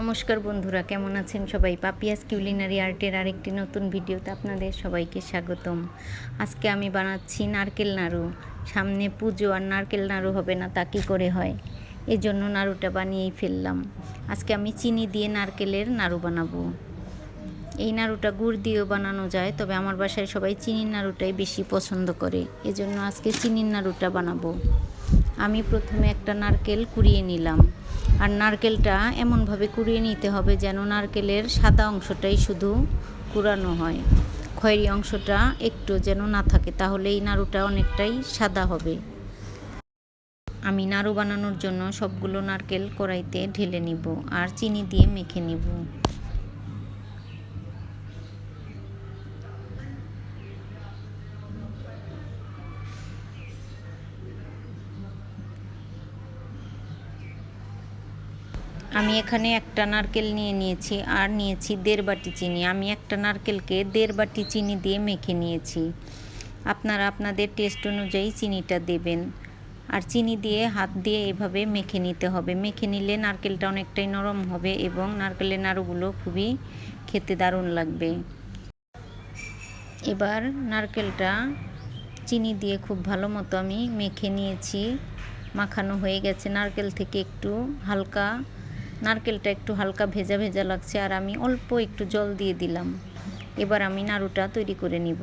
নমস্কার বন্ধুরা, কেমন আছেন সবাই? পাপিয়াস কিউলিনারি আর্টের আরেকটি নতুন ভিডিওতে আপনাদের সবাইকে স্বাগতম। আজকে আমি বানাচ্ছি নারকেল নাড়ু। সামনে পুজো আর নারকেল নাড়ু হবে না, তা কী করে হয়? এই জন্য নাড়ুটা বানিয়েই ফেললাম। আজকে আমি চিনি দিয়ে নারকেলের নাড়ু বানাবো। এই নাড়ুটা গুড় দিয়েও বানানো যায়, তবে আমার বাসায় সবাই চিনির নাড়ুটাই বেশি পছন্দ করে। এজন্য আজকে চিনির নাড়ুটা বানাবো। আমি প্রথমে একটা নারকেল কুড়িয়ে নিলাম। আর নারকেলটা এমনভাবে কুড়িয়ে নিতে হবে যেন নারকেলের সাদা অংশটাই শুধু কুড়ানো হয়। খয়েরি অংশটা একটু যেন না থাকে, তাহলে এই নাড়ুটা অনেকটাই সাদা হবে। আমি নাড়ু বানানোর জন্য সবগুলো নারকেল কড়াইতে ঢেলে নিব আর চিনি দিয়ে মেখে নিব। আমি এখানে একটা নারকেল নিয়ে নিয়েছি, আর নিয়েছি দেড় বাটি চিনি। আমি একটা নারকেলকে দেড় বাটি চিনি দিয়ে মেখে নিয়েছি। আপনারা আপনাদের টেস্ট অনুযায়ী চিনিটা দেবেন। আর চিনি দিয়ে হাত দিয়ে এভাবে মেখে নিতে হবে। মেখে নিলে নারকেলটা অনেকটাই নরম হবে এবং নারকেলের নাড়ুগুলো খুবই খেতে দারুণ লাগবে। এবার নারকেলটা চিনি দিয়ে খুব ভালো মতো আমি মেখে নিয়েছি। মাখানো হয়ে গেছে। নারকেল থেকে একটু হালকা নারকেলটা একটু হালকা ভেজা ভেজা লাগছে আর আমি অল্প একটু জল দিয়ে দিলাম। এবার আমি নাড়ুটা তৈরি করে নিব।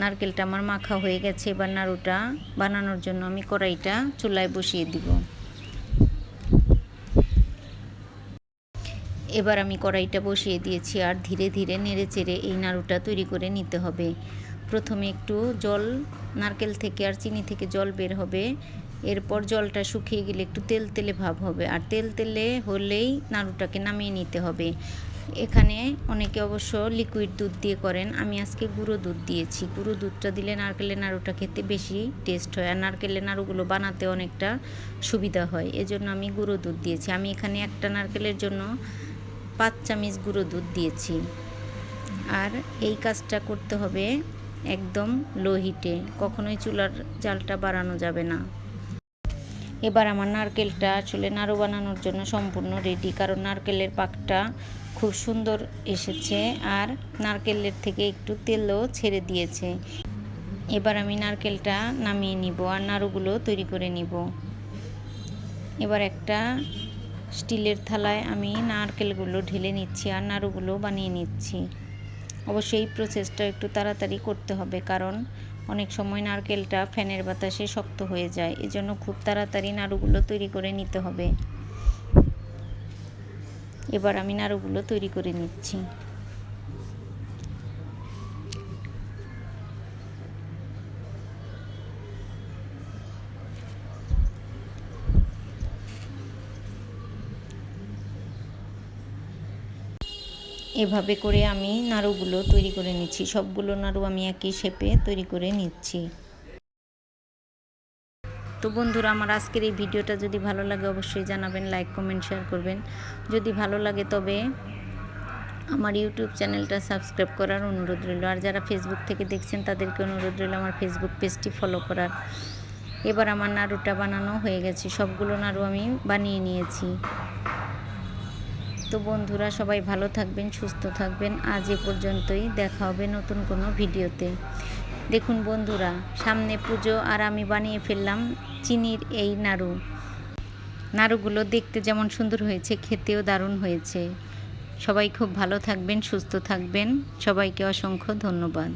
নারকেলটা আমার মাখা হয়ে গেছে, এবার নাড়ুটা বানানোর জন্য আমি কড়াইটা চুলায় বসিয়ে দিব। এবার আমি কড়াইটা বসিয়ে দিয়েছি আর ধীরে ধীরে নেড়ে চেড়ে এই নাড়ুটা তৈরি করে নিতে হবে। প্রথমে একটু জল, নারকেল থেকে আর চিনি থেকে জল বের হবে। এরপর জলটা শুকিয়ে গেলে একটু তেল তেলে ভাব হবে। আর তেল তেলে হলেই নাড়ুটাকে নামিয়ে নিতে হবে। এখানে অনেকে অবশ্য লিকুইড দুধ দিয়ে করেন। আমি আজকে গুঁড়ো দুধ দিয়েছি। গুঁড়ো দুধটা দিলে নারকেলের নাড়ুটা খেতে বেশি টেস্ট হয়। আর নারকেলের নাড়ুগুলো বানাতে অনেকটা সুবিধা হয়। এজন্য আমি গুঁড়ো দুধ দিয়েছি। আমি এখানে একটা নারকেলের জন্য পাঁচ চামিচ গুঁড়ো দুধ দিয়েছি। আর এই কাজটা করতে হবে একদম লো হিটে কখনোই চুলার জালটা বাড়ানো যাবে না। এবার আমার নারকেলটা আসলে নাড়ু বানানোর জন্য সম্পূর্ণ রেডি কারণ নারকেলের পাকটা খুব সুন্দর এসেছে আর নারকেলের থেকে একটু তেলও ছেড়ে দিয়েছে। এবার আমি নারকেলটা নামিয়ে নিব আর নাড়ুগুলো তৈরি করে নিব। এবার একটা স্টিলের থালায় আমি নারকেলগুলো ঢেলে নিচ্ছি আর নাড়ুগুলো বানিয়ে নিচ্ছি। অবশ্যই এই প্রসেসটা একটু তাড়াতাড়ি করতে হবে, কারণ অনেক সময় নারকেলটা ফ্যানের বাতাসে শক্ত হয়ে যায়, এজন্য খুব তাড়াতাড়ি নাড়ুগুলো তৈরি করে নিতে হবে। এবার আমি নাড়ুগুলো তৈরি করে নিচ্ছি। এভাবে করে আমি নাড়ুগুলো তৈরি করে নিচ্ছি। সবগুলো নাড়ু আমি একই শেপে তৈরি করে নিচ্ছি। তো বন্ধুরা, আমার আজকের এই ভিডিওটা যদি ভালো লাগে অবশ্যই জানাবেন লাইক কমেন্ট শেয়ার করবেন। যদি ভালো লাগে তবে আমার ইউটিউব চ্যানেলটা সাবস্ক্রাইব করার অনুরোধ রইল। আর যারা ফেসবুক থেকে দেখছেন, তাদেরকে অনুরোধ রইল আমার ফেসবুক পেজটি ফলো করার। এবার আমার নাড়ুটা বানানো হয়ে গেছে। সবগুলো নাড়ু আমি বানিয়ে নিয়েছি। তো বন্ধুরা, সবাই ভালো থাকবেন, সুস্থ থাকবেন। আজ এ পর্যন্তই দেখা হবে নতুন কোনো ভিডিওতে। দেখুন বন্ধুরা, সামনে পুজো আর আমি বানিয়ে ফেললাম চিনির এই নাড়ু। নাড়ুগুলো দেখতে যেমন সুন্দর হয়েছে, খেতেও দারুণ হয়েছে। সবাই খুব ভালো থাকবেন, সুস্থ থাকবেন। সবাইকে অসংখ্য ধন্যবাদ।